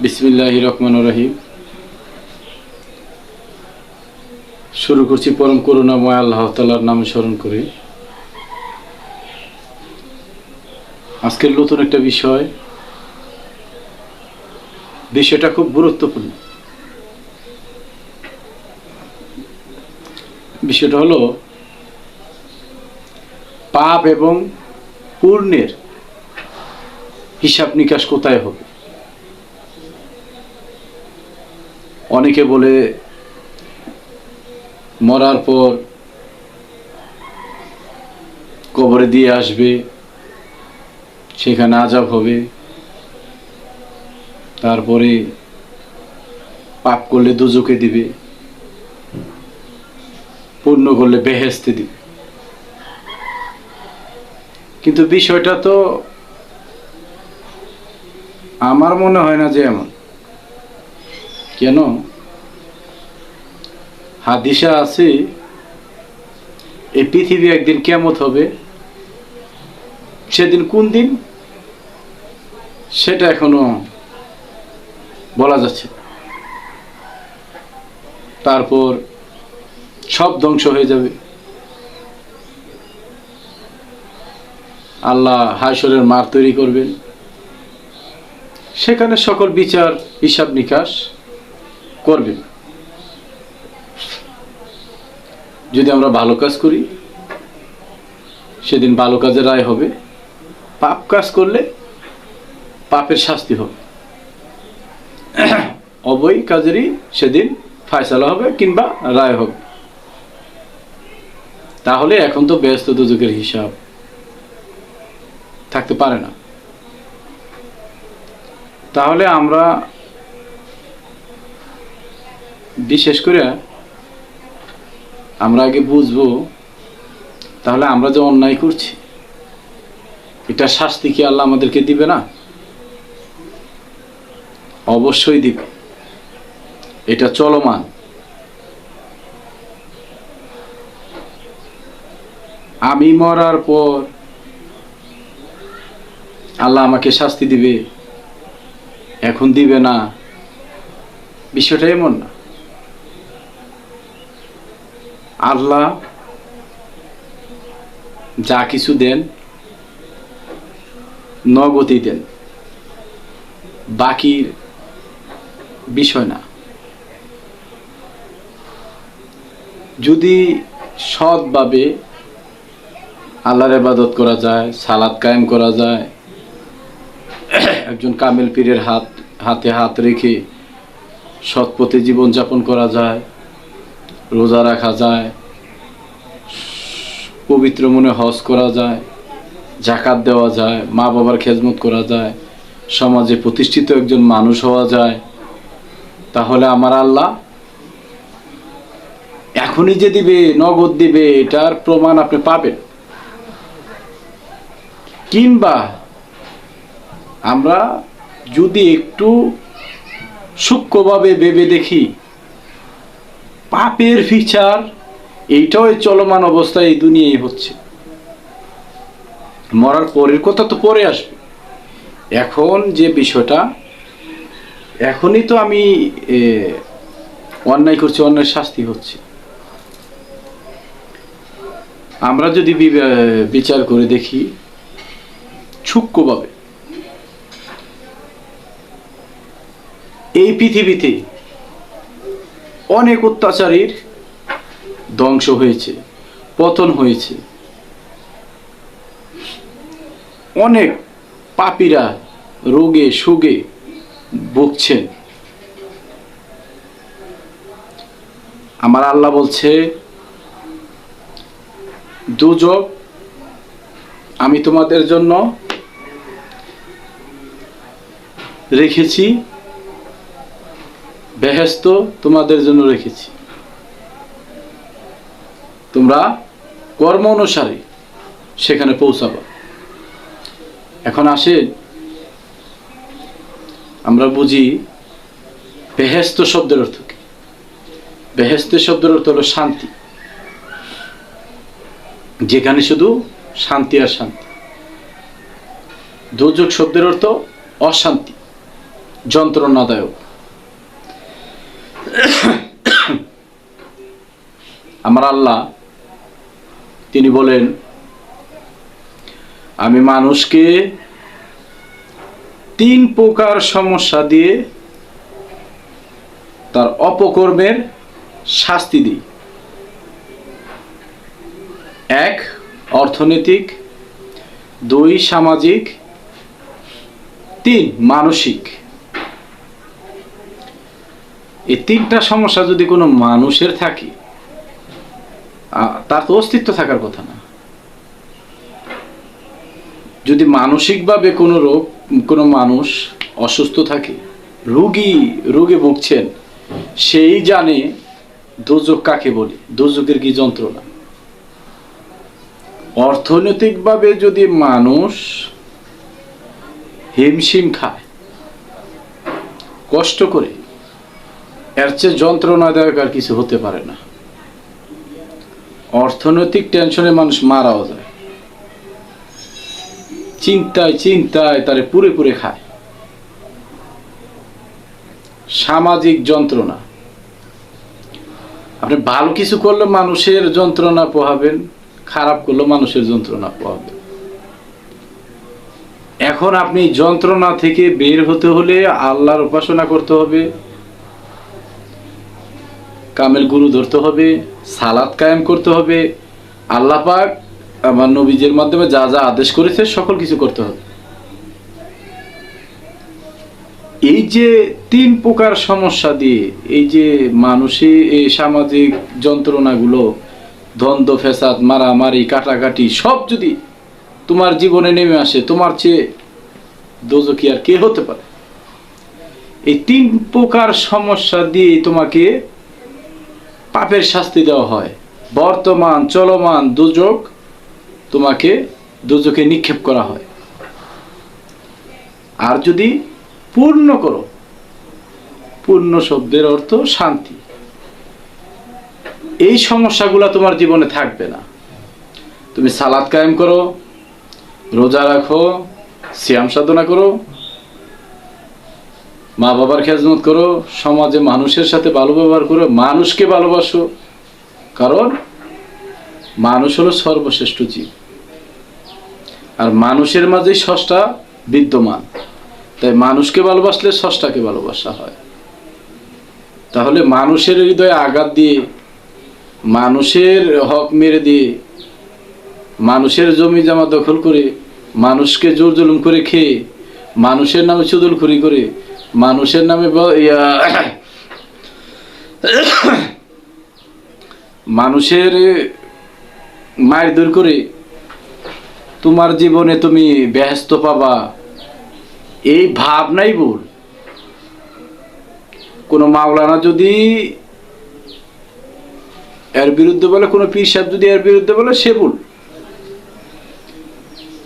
বিসমিল্লাহ রহমান রহিম। শুরু করছি পরম করুণাময় আল্লাহ তালার নাম স্মরণ করে। আজকের নতুন একটা বিষয়। বিষয়টা খুব গুরুত্বপূর্ণ। বিষয়টা হলো, পাপ এবং পূর্ণের হিসাব নিকাশ কোথায় হবে? অনেকে বলে মরার পর কবরে দিয়ে আসবে, সেখানে আজাব হবে, তারপরে পাপ করলে দুজকে দিবে, পূর্ণ করলে বেহেস্তে দিবে। কিন্তু বিষয়টা তো আমার মনে হয় না যে এমন। কেন? হাদিসা আছে, এই পৃথিবী একদিন কেমত হবে। সেদিন কোন দিন? সেটা এখনও বলা যাচ্ছে তারপর সব ধ্বংস হয়ে যাবে। আল্লাহ হাসরের মার তৈরি করবেন। সেখানে সকল বিচার, হিসাব নিকাশ করবেন। যদি আমরা ভালো কাজ করি, সেদিন ভালো কাজের রায় হবে। পাপ কাজ করলে পাপের শাস্তি হবে। অবৈ কাজেরই সেদিন ফায়সালা হবে কিংবা রায় হবে। তাহলে এখন তো ব্যস্ত দুযোগের হিসাব থাকতে পারে না। তাহলে আমরা বিশেষ করে আমরা আগে বুঝব, তাহলে আমরা যে অন্যায় করছি, এটা শাস্তি কি আল্লাহ আমাদেরকে দিবে না? অবশ্যই দিবে। এটা চলমান। আমি মরার পর আল্লাহ আমাকে শাস্তি দিবে, এখন দিবে না। বিষয়টা এমন না। আল্লাহ যা কিছু দেন নগতি দেন। বাকির বিষয় না। যদি সৎভাবে আল্লাহর ইবাদত করা যায় সালাদ কায়েম করা যায়, একজন কামেল পীরের হাত, হাতে হাত রেখে সৎ পথে জীবনযাপন করা যায় রোজা রাখা যায়, পবিত্র মনে হজ করা যায়, জাকাত দেওয়া যায় মা বাবার খেজমত করা যায়, সমাজে প্রতিষ্ঠিত একজন মানুষ হওয়া যায়। তাহলে আমার আল্লাহ এখনই যে দিবে, নগদ দিবে, এটার প্রমাণ আপনি পাবেন। কিংবা আমরা যদি একটু সূক্ষ্মভাবে ভেবে দেখি পাপের ফিচার এইটাও এই চলমান অবস্থা এই দুনিয়ায় হচ্ছে। মরার পরের কথা তো পরে আসবে। এখন যে বিষয়টা, এখনই তো আমি অন্যায় করছি অন্যায় শাস্তি হচ্ছে। আমরা যদি বিচার করে দেখি, সূক্ষ্মভাবে, এই পৃথিবীতে অনেক অত্যাচারীর ধ্বংস হয়েছে, পতন হয়েছে। অনেক পাপীরা রোগে, সুগে ভুগছেন। আমার আল্লাহ বলছে, দুজক, আমি তোমাদের জন্য রেখেছি বেহেস্ত তোমাদের জন্য রেখেছি। তোমরা কর্ম অনুসারে সেখানে পৌঁছাবা। এখন আসে, আমরা বুঝি বেহেস্ত শব্দের অর্থ কি? বেহেস্ত শব্দের অর্থ হলো শান্তি। যেখানে শুধু শান্তি আর শান্তি। দুর্যোগ শব্দের অর্থ অশান্তি, যন্ত্রণাদায়ক। আমার আল্লাহ, তিনি বলেন, আমি মানুষকে তিন প্রকার সমস্যা দিয়ে তার অপকর্মের শাস্তি দিই। এক, অর্থনৈতিক, দুই, সামাজিক, তিন, মানসিক। এই তিনটা সমস্যা যদি কোনো মানুষের থাকে তার তো অস্তিত্ব থাকার কথা না। যদি মানসিকভাবে কোনো রোগ, কোনো মানুষ অসুস্থ থাকে, রোগী, রোগে ভুগছেন, সেই জানে দুর্যোগ কাকে বলে, দুর্যোগের কি যন্ত্রণা। অর্থনৈতিকভাবে যদি মানুষ হিমশিম খায়, কষ্ট করে এর চেয়ে যন্ত্রণাদায়ক আর কিছু হতে পারে না। অর্থনৈতিক টেনশনে মানুষ মারাও যায়। চিন্তায় চিন্তায় তারে পুরে পুরে খায়। সামাজিক যন্ত্রণা। আপনি ভালো কিছু করলে মানুষের যন্ত্রণা পোহাবেন, খারাপ করলে মানুষের যন্ত্রণা পোহাবেন। এখন আপনি যন্ত্রণা থেকে বের হতে হলে আল্লাহর উপাসনা করতে হবে। কামেল গুরু ধরতে হবে সালাদ কায়েম করতে হবে। আল্লাহ পাক আমার নবীজের মাধ্যমে যা যা আদেশ করেছে সকল কিছু করতে হবে। এই যে তিন প্রকার সমস্যা দিয়ে, এই যে মানুষে এই সামাজিক যন্ত্রণাগুলো দ্বন্দ্ব ফেসাদ মারামারি, কাটাকাটি, সব যদি তোমার জীবনে নেমে আসে, তোমার চেয়ে দোজকি আর কে হতে পারে? এই তিন প্রকার সমস্যা দিয়ে তোমাকে পাপের শাস্তি দেওয়া হয়। বর্তমান চলমান দুযোগ তোমাকে দুযোগে নিক্ষেপ করা হয়। আর যদি পূর্ণ করো, পূর্ণ শব্দের অর্থ শান্তি। এই সমস্যাগুলো তোমার জীবনে থাকবে না। তুমি সালাদ কায়েম করো, রোজা রাখো শ্যাম সাধনা করো মা বাবার খেজমত করো, সমাজে মানুষের সাথে ভালো ব্যবহার করো, মানুষকে ভালোবাসো। কারণ মানুষ হলো সর্বশ্রেষ্ঠ জীব। আর মানুষের মাঝেই ষষ্ঠা বিদ্যমান। তাই মানুষকে ভালোবাসলে ষষ্ঠাকে ভালোবাসা হয়। তাহলে মানুষের হৃদয়ে আঘাত দিয়ে, মানুষের হক মেরে দিয়ে, মানুষের জমি জমা দখল করে, মানুষকে জোর জুলুম করে খেয়ে, মানুষের নামে চুদলখুরি করে মানুষের নামে মানুষের মায়ের দূর করে তোমার জীবনে তুমি ব্যস্ত পাবা। এই ভাবনাই ভুল। কোনো মাওলানা যদি এর বিরুদ্ধে বলে, কোনো পীর সাহেব যদি এর বিরুদ্ধে বলে, সে ভুল।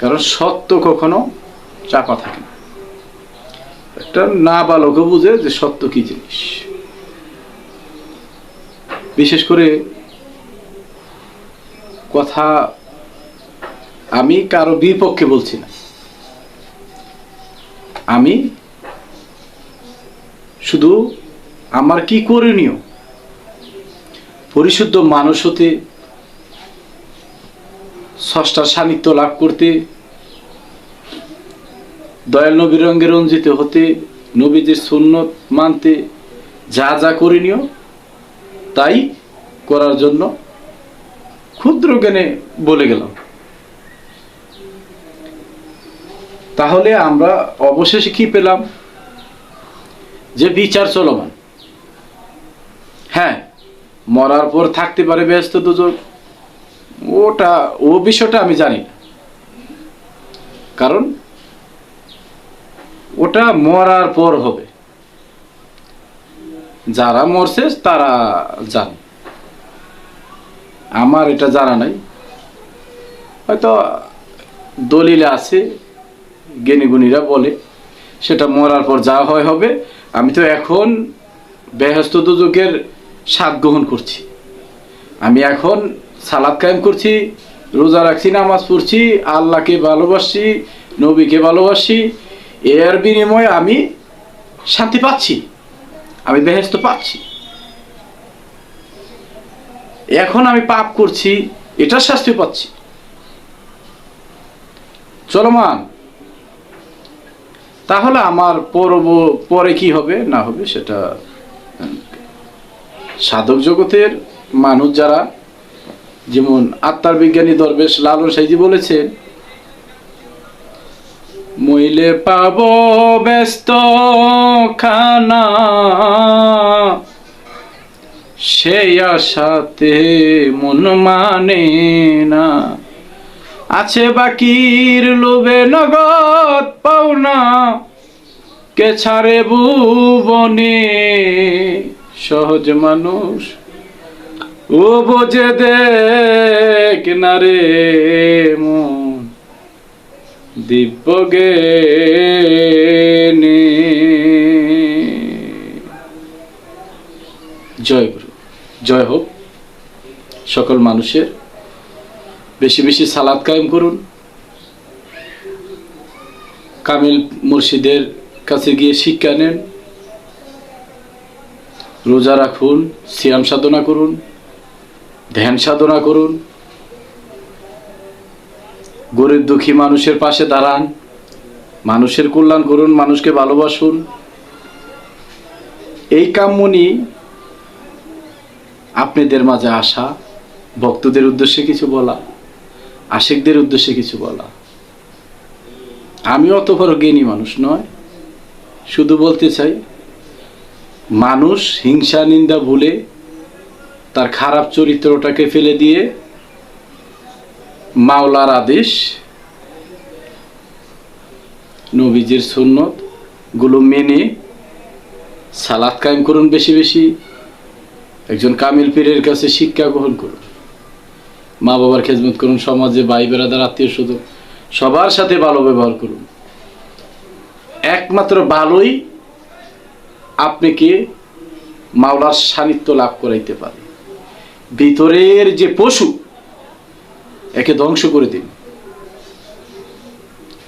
কারণ সত্য কখনো চাপা থাকে না। একটা না বালকও বুঝে যে সত্য কি জিনিস। বিশেষ করে কথা আমি কারও বিপক্ষে বলছি না। আমি শুধু আমার কি করণীয়? পরিশুদ্ধ মানুষ হতে ষষ্ঠার সান্নিধ্য লাভ করতে দয়াল নবীর রঙে রঞ্জিত হতে নবীদের সুন্নত মানতে যা যা করণীয় তাই করার জন্য ক্ষুদ্র জ্ঞানে বলে গেলাম। তাহলে আমরা অবশেষে কি পেলাম? যে বিচার চলমান। হ্যাঁ মরার পর থাকতে পারে ব্যস্ত দুজন। ওটা, ও বিষয়টা আমি জানি কারণ ওটা মরার পর হবে। যারা মরছে, তারা জানে। আমার এটা জানা নাই। হয়তো দলিলে আছে, জ্ঞানীগুণীরা বলে, সেটা মরার পর যা হয় হবে। আমি তো এখন বেহস্ত দুযোগের স্বাদ গ্রহণ করছি। আমি এখন সালাদ কায়েম করছি, রোজা রাখছি, নামাজ পড়ছি, আল্লাহকে ভালোবাসি, নবীকে ভালোবাসি এর বিনিময়ে আমি শান্তি পাচ্ছি। আমি বেহেস্ত পাচ্ছি। এখন আমি পাপ করছি, এটার শাস্তি পাচ্ছি। চলমান তাহলে আমার পরব, পরে কি হবে, না হবে সেটা সাধক জগতের মানুষ যারা, যেমন আত্মার বিজ্ঞানী দরবেশ লালন সাইজি বলেছেন মইলে পাব ব্যস্ত খানা সেই আশাতে মন মানে না। আছে বাকির লোভে নগদ পাওনা কে ছাড়ে ভুবনে? সহজ মানুষ ও বোঝে দেখ না রে মন। দিব্য জ্ঞানে। জয় গুরু, জয় হোক। সকল মানুষের বেশি বেশি সালাদ কায়েম করুন। কামিল মুর্শিদের কাছে গিয়ে শিক্ষা নেন। রোজা রাখুন, সিয়াম সাধনা করুন, ধ্যান সাধনা করুন। গরিব দুঃখী মানুষের পাশে দাঁড়ান। মানুষের কল্যাণ করুন, মানুষকে ভালোবাসুন। এই কামমনি আপনাদের মাঝে আসা, ভক্তদের উদ্দেশ্যে কিছু বলা, আশিকদের উদ্দেশ্যে কিছু বলা। আমি অত বড় জ্ঞানী মানুষ নয়। শুধু বলতে চাই, মানুষ হিংসা, নিন্দা ভুলে তার খারাপ চরিত্রটাকে ফেলে দিয়ে মাওলার আদেশ, নবীজির সুন্নতগুলো মেনে সালাদ কায়েম করুন বেশি বেশি। একজন কামিল পীরের কাছে শিক্ষা গ্রহণ করুন। মা বাবার খেজমত করুন, সমাজে ভাই বেড়াদার আত্মীয় স্বজন সবার সাথে ভালো ব্যবহার করুন। একমাত্র ভালোই আপনাকে মাওলার সান্নিধ্য লাভ করাইতে পারে। ভিতরের যে পশু একে ধ্বংস করে দিন।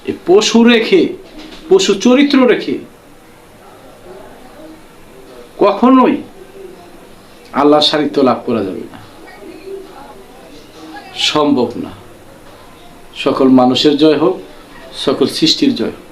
এই পশু রেখে, পশু চরিত্র রেখে কখনোই আল্লাহ সাহিত্য লাভ করা যাবে না। সম্ভব না। সকল মানুষের জয় হোক, সকল সৃষ্টির জয় হোক।